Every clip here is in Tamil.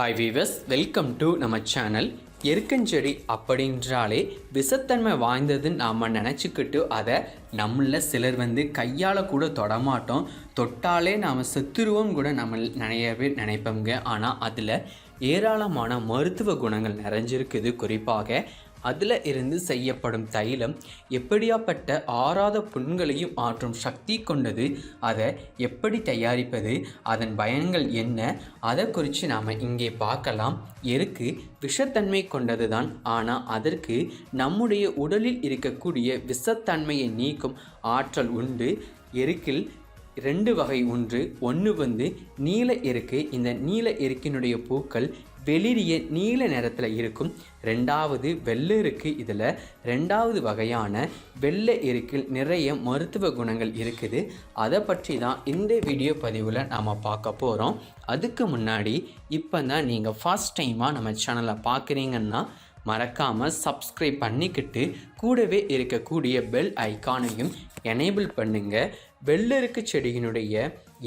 ஹாய் வீவர்ஸ் வெல்கம் டு நம்ம சேனல் எருக்கஞ்செடி அப்படின்றாலே விஷத்தன்மை வாய்ந்ததுன்னு நாம் நினச்சிக்கிட்டு அதை நம்மள சிலர் வந்து கையால் கூட தொடமாட்டோம். தொட்டாலே நாம் செத்துருவோம் கூட நம்ம நிறையவே நினைப்போங்க ஆனால் அதில் ஏராளமான மருத்துவ குணங்கள் நிறைஞ்சிருக்குது. குறிப்பாக அதில் இருந்து செய்யப்படும் தைலம் எப்படியாப்பட்ட ஆறாத புண்களையும் ஆற்றும் சக்தி கொண்டது அதை எப்படி தயாரிப்பது அதன் பயன்கள் என்ன அதை குறித்து நாம் இங்கே பார்க்கலாம். எருக்கு விஷத்தன்மை கொண்டது தான் ஆனால் அதற்கு நம்முடைய உடலில் இருக்கக்கூடிய விஷத்தன்மையை நீக்கும் ஆற்றல் உண்டு. எருக்கில் ரெண்டு வகை ஒன்று ஒன்று வந்து நீல எருக்கு. இந்த நீல எருக்கினுடைய பூக்கள் வெளிரிய நீல நிறத்தில் இருக்கும். ரெண்டாவது வெள்ளை இருக்கு இதில் ரெண்டாவது வகையான வெள்ளை இருக்கில் நிறைய மருத்துவ குணங்கள் இருக்குது. அதை பற்றி தான் இந்த வீடியோ பதிவில் நாம் பார்க்க போகிறோம் அதுக்கு முன்னாடி இப்போ தான் நீங்கள் ஃபஸ்ட் டைமாக நம்ம சேனலை பார்க்குறீங்கன்னா மறக்காமல் சப்ஸ்கிரைப் பண்ணிக்கிட்டு கூடவே இருக்கக்கூடிய பெல் ஐக்கானையும் எனேபிள் பண்ணுங்கள் வெள்ளருக்கு செடியினுடைய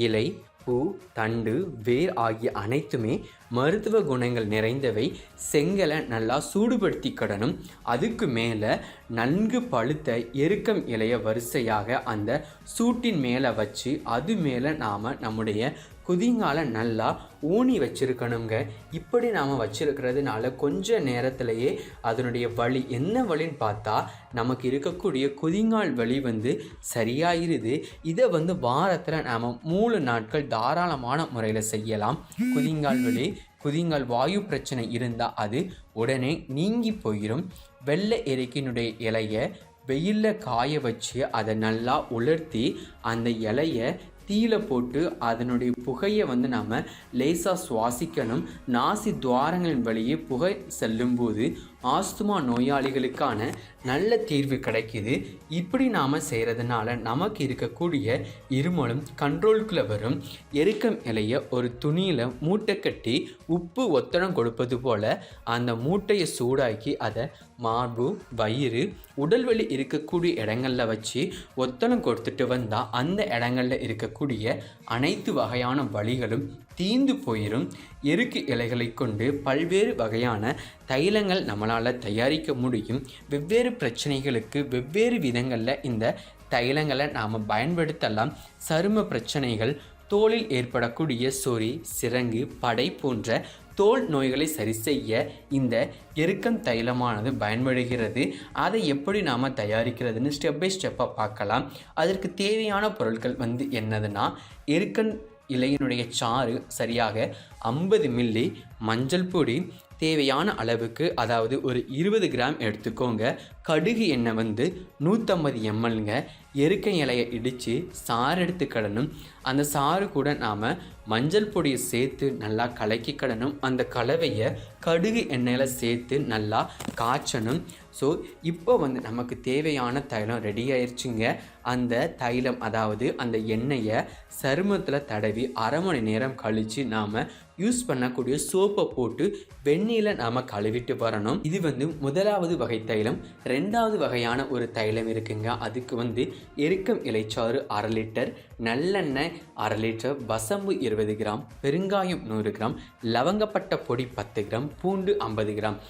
இலை பூ தண்டு வேர் ஆகிய அனைத்துமே மருத்துவ குணங்கள் நிறைந்தவை. செங்கலை நல்லா சூடுபடுத்திக்கிடணும் அதுக்கு மேலே நன்கு பழுத்த எருக்கம் இலைய வரிசையாக அந்த சூட்டின் மேலே வச்சு அது மேலே நாம் நம்முடைய குதிங்கால நல்லா ஊனி வச்சுருக்கணுங்க. இப்படி நாம் வச்சுருக்கிறதுனால கொஞ்ச நேரத்திலையே அதனுடைய வலி என்ன வலின்னு பார்த்தா நமக்கு இருக்கக்கூடிய குதிங்கால் வலி வந்து சரியாயிருது. இதை வந்து வாரத்தில் நாம் மூணு நாட்கள் தாராளமான முறையில் செய்யலாம். குதிங்கால் வலி குதிங்கால் வாயு பிரச்சனை இருந்தால் அது உடனே நீங்கி போயிடும் வெள்ளை எரிக்கினுடைய இலையை வெயிலில் காய வச்சு அதை நல்லா உலர்த்தி அந்த இலையை தீயில போட்டு அதனுடைய புகையை வந்து நாம் லேசாக சுவாசிக்கணும். நாசி துவாரங்களின் வழியே புகை செல்லும்போது ஆஸ்துமா நோயாளிகளுக்கான நல்ல தீர்வு கிடைக்கிது. இப்படி நாம் செய்கிறதுனால நமக்கு இருக்கக்கூடிய இருமலும் கண்ட்ரோலுக்குள்ள வரும். எருக்கம் இலையை ஒரு துணியில் மூட்டை கட்டி உப்பு ஒத்தடம் கொடுப்பது போல் அந்த மூட்டையை சூடாக்கி அதை மார்பு வயிறு உடல்வலி இருக்கக்கூடிய இடங்களில் வச்சு ஒத்தனம் கொடுத்துட்டு வந்தால் அந்த இடங்களில் இருக்கக்கூடிய அனைத்து வகையான வழிகளும் தீந்து போயிடும் எருக்கு இலைகளை கொண்டு பல்வேறு வகையான தைலங்கள் நம்மளால் தயாரிக்க முடியும். வெவ்வேறு பிரச்சனைகளுக்கு வெவ்வேறு விதங்களில் இந்த தைலங்களை நாம் பயன்படுத்தலாம். சரும பிரச்சனைகள் தோலில் ஏற்படக்கூடிய சொறி சிரங்கு படை போன்ற தோல் நோய்களை சரி செய்ய இந்த எருக்கம் தைலமானது பயன்படுகிறது. அதை எப்படி நாம் தயாரிக்கிறதுன்னு ஸ்டெப் பை ஸ்டெப்பாக பார்க்கலாம். அதற்கு தேவையான பொருட்கள் வந்து என்னதுன்னா எருக்கன் இலையினுடைய சாறு சரியாக ஐம்பது மில்லி மஞ்சள் பொடி தேவையான அளவுக்கு அதாவது ஒரு இருபது கிராம் எடுத்துக்கோங்க. கடுகு எண்ணெய் வந்து நூற்றம்பது எம்எல்ங்க எருக்கை இலையை இடித்து சாறு எடுத்துக்கிடணும் அந்த சாறு கூட நாம் மஞ்சள் பொடியை சேர்த்து நல்லா கலக்கிக்கிடணும் அந்த கலவையை கடுகு எண்ணெயில் சேர்த்து நல்லா காய்ச்சணும். ஸோ இப்போ வந்து நமக்கு தேவையான தைலம் ரெடி ஆயிடுச்சுங்க அந்த தைலம் அதாவது அந்த எண்ணெயை சருமத்தில் தடவி அரை மணி நேரம் கழித்து நாம் யூஸ் பண்ணக்கூடிய சோப்பை போட்டு வெந்நீரில் நாம் கழுவிட்டு வரணும். இது வந்து முதலாவது வகை தைலம். ரெண்டாவது வகையான ஒரு தைலம் இருக்குங்க. அதுக்கு வந்து எருக்கம் இலைச்சாறு அரை லிட்டர் நல்லெண்ணெய் அரை லிட்டர் வசம்பு இருபது கிராம் பெருங்காயம் நூறு கிராம் லவங்கப்பட்ட பொடி பத்து கிராம் பூண்டு ஐம்பது கிராம்.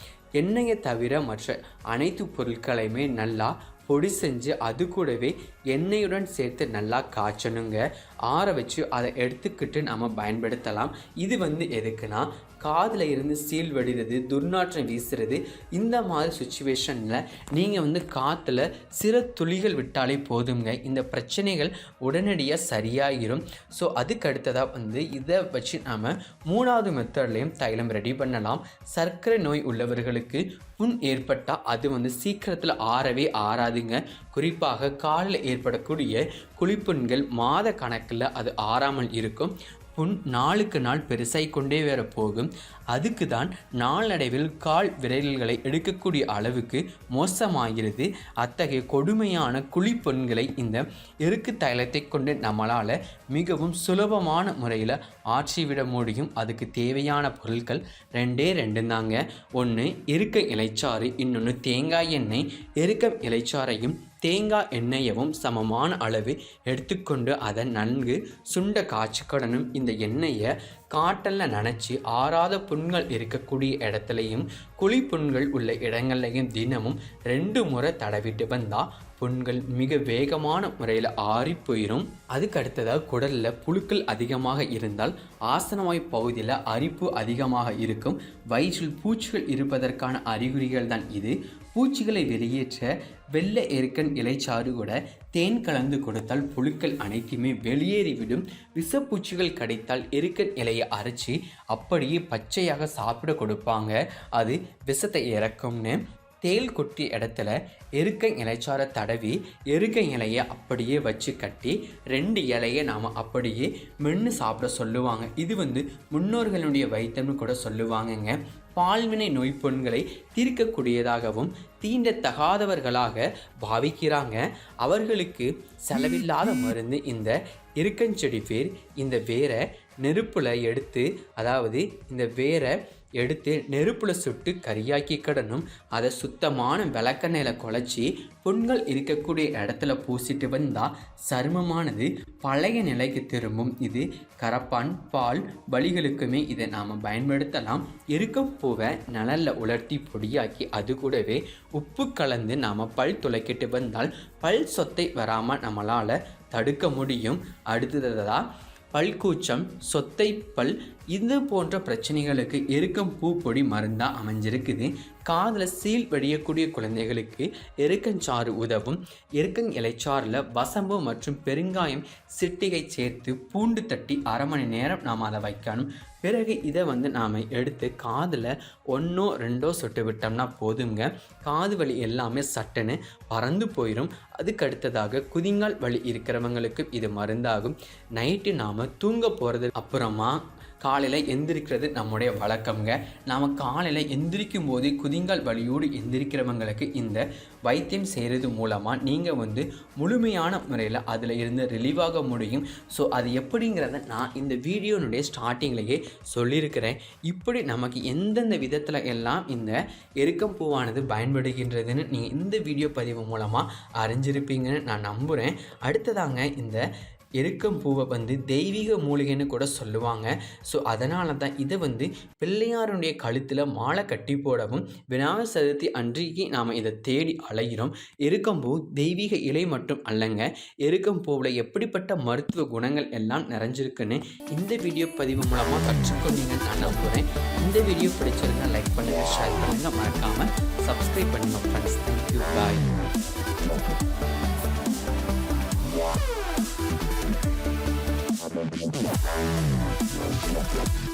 எண்ணெயை தவிர மற்ற அனைத்து பொருட்களையுமே நல்லா பொடி செஞ்சு அது கூடவே எண்ணெயுடன் சேர்த்து நல்லா காய்ச்சணுங்க. ஆற வச்சு அதை எடுத்துக்கிட்டு நம்ம பயன்படுத்தலாம். இது வந்து எதுக்குன்னா காதில் இருந்து சீல் வடிகிறது துர்நாற்றம் வீசுறது இந்த மாதிரி சுச்சுவேஷனில் நீங்கள் வந்து காற்றுல சிறு துளிகள் விட்டாலே போதுங்க இந்த பிரச்சனைகள் உடனடியாக சரியாகிடும் ஸோ அதுக்கு அடுத்ததாக வந்து இதை வச்சு நாம் மூணாவது மெத்தட்லேயும் தைலம் ரெடி பண்ணலாம். சர்க்கரை நோய் உள்ளவர்களுக்கு புண் ஏற்பட்டால் அது வந்து சீக்கிரத்தில் ஆறவே ஆறாதுங்க. குறிப்பாக காலில் ஏற்படக்கூடிய குழிப்புண்கள் மாத கணக்கில் அது ஆறாமல் இருக்கும். புண் நாளுக்கு நாள் பெருசாய் கொண்டே வேற போகும் அதுக்கு தான் நாளடைவில் கால் விரல்களை எடுக்கக்கூடிய அளவுக்கு மோசமாகிறது. அத்தகைய கொடுமையான குழிப்பெண்களை இந்த எருக்கு தைலத்தை கொண்டு நம்மளால் மிகவும் சுலபமான முறையில் ஆற்றிவிட முடியும். அதுக்கு தேவையான பொருட்கள் ரெண்டே ரெண்டு தாங்க. ஒன்று எருக்க இலைச்சாறு இன்னொன்று தேங்காய் எண்ணெய். எருக்க இலைச்சாறையும் தேங்காய் எண்ணெயவும் சமமான அளவு எடுத்துக்கொண்டு அதை நன்கு சுண்ட காய்ச்சிக்கடனும் இந்த எண்ணெயை காட்டலில் நனைச்சி ஆறாத புண்கள் இருக்கக்கூடிய இடத்துலையும் குழி புண்கள் உள்ள இடங்கள்லையும் தினமும் ரெண்டு முறை தடவிட்டு வந்தால் புண்கள் மிக வேகமான முறையில் ஆறி போயிடும் அதுக்கு அடுத்ததாக குடலில் புழுக்கள் அதிகமாக இருந்தால் ஆசனவாய் பகுதியில் அரிப்பு அதிகமாக இருக்கும். வயிற்றில் பூச்சிகள் இருப்பதற்கான அறிகுறிகள் தான் இது. பூச்சிகளை வெளியேற்ற வெள்ளை எருக்கன் இலைச்சாறு கூட தேன் கலந்து கொடுத்தால் புழுக்கள் அனைத்துமே வெளியேறிவிடும். விஷப்பூச்சிகள் கடித்தால் எருக்கன் இலையை அரைச்சி அப்படியே பச்சையாக சாப்பிட கொடுப்பாங்க. அது விஷத்தை இறக்கும்னு தேல் கொட்டி இடத்துல எருக்க இலைச்சாரை தடவி எருக்க இலையை அப்படியே வச்சு கட்டி ரெண்டு இலையை நாம் அப்படியே மென்று சாப்பிட சொல்லுவாங்க. இது வந்து முன்னோர்களுடைய வைத்தியம்னு கூட சொல்லுவாங்கங்க. பால்வினை நோய்ப்பொண்களை தீர்க்கக்கூடியதாகவும் தீண்டத்தகாதவர்களாக பாவிக்கிறாங்க. அவர்களுக்கு செலவில்லாத மருந்து இந்த இருக்கஞ்செடி பேர் இந்த வேரை நெருப்பில் எடுத்து அதாவது இந்த வேரை எடுத்து நெருப்பில் சுட்டு கரியாக்கி கடனும் அதை சுத்தமான விளக்கெண்ணெயில் குழச்சி புண்கள் இருக்கக்கூடிய இடத்துல பூசிட்டு வந்தால் சருமமானது பழைய நிலைக்கு திரும்பும். இது கரப்பான் பால் வலிகளுக்குமே இதை நாம் பயன்படுத்தலாம். இருக்க பூவை நலலில் உலர்த்தி பொடியாக்கி அது கூடவே உப்பு கலந்து நாம் பல் துளைக்கிட்டு வந்தால் பல் சொத்தை வராமல் நம்மளால் தடுக்க முடியும். அடுத்ததாக பல்கூச்சம் சொத்தை பல் இது போன்ற பிரச்சனைகளுக்கு எருக்கம் பூப்பொடி மருந்தாக அமைஞ்சிருக்குது. காதில் சீல் வழியக்கூடிய குழந்தைகளுக்கு எருக்கஞ்சாறு உதவும். எருக்கங் இலைச்சாறில் வசம்பு மற்றும் பெருங்காயம் சிட்டிகை சேர்த்து பூண்டு தட்டி அரை மணி நேரம் நாம் அதை வைக்கணும். பிறகு இதை வந்து நாம் எடுத்து காதில் ஒன்றோ ரெண்டோ சொட்டு விட்டோம்னா போதுங்க. காது வலி எல்லாமே சட்டுன்னு பறந்து போயிடும் அதுக்கு அடுத்ததாக குதிங்கால் வலி இருக்கிறவங்களுக்கு இது மருந்தாகும். நைட்டு நாம் தூங்க போகிறது அப்புறமா காலையில் எந்திரிக்கிறது நம்முடைய வழக்கம்ங்க. நாம் காலையில் எந்திரிக்கும் போது குதிங்கால் வலியோடு எந்திரிக்கிறவங்களுக்கு இந்த வைத்தியம் செய்கிறது மூலமாக நீங்கள் வந்து முழுமையான முறையில் அதில் இருந்து ரிலீவாக முடியும். ஸோ அது எப்படிங்கிறத நான் இந்த வீடியோனுடைய ஸ்டார்டிங்லேயே சொல்லியிருக்கிறேன். இப்படி நமக்கு எந்தெந்த விதத்தில் எல்லாம் இந்த எருக்கம் பூவானது பயன்படுகின்றதுன்னு நீங்கள் இந்த வீடியோ பதிவு மூலமாக அறிஞ்சிருப்பீங்கன்னு நான் நம்புகிறேன் அடுத்ததாங்க இந்த எருக்கம் பூவை வந்து தெய்வீக மூலிகைன்னு கூட சொல்லுவாங்க. ஸோ அதனால தான் இதை வந்து பிள்ளையாருடைய கழுத்தில் மாலை கட்டி போடவும் விநாயகர் சதுர்த்தி அன்றைக்கு நாம் இதை தேடி அலைகிறோம் எருக்கம்பூ தெய்வீக இலை மட்டும் அல்லங்க எருக்கம் பூவில் எப்படிப்பட்ட மருத்துவ குணங்கள் எல்லாம் நிறைஞ்சிருக்குன்னு இந்த வீடியோ பதிவு மூலமாக கற்றுக்கொண்டீங்கன்னு நான் நம்புகிறேன் இந்த வீடியோ பிடிச்சிருந்தா லைக் பண்ணுங்கள் ஷேர் பண்ணுங்கள் மறக்காமல் சப்ஸ்கிரைப் பண்ணுங்கள் friends thank you bye Thank you.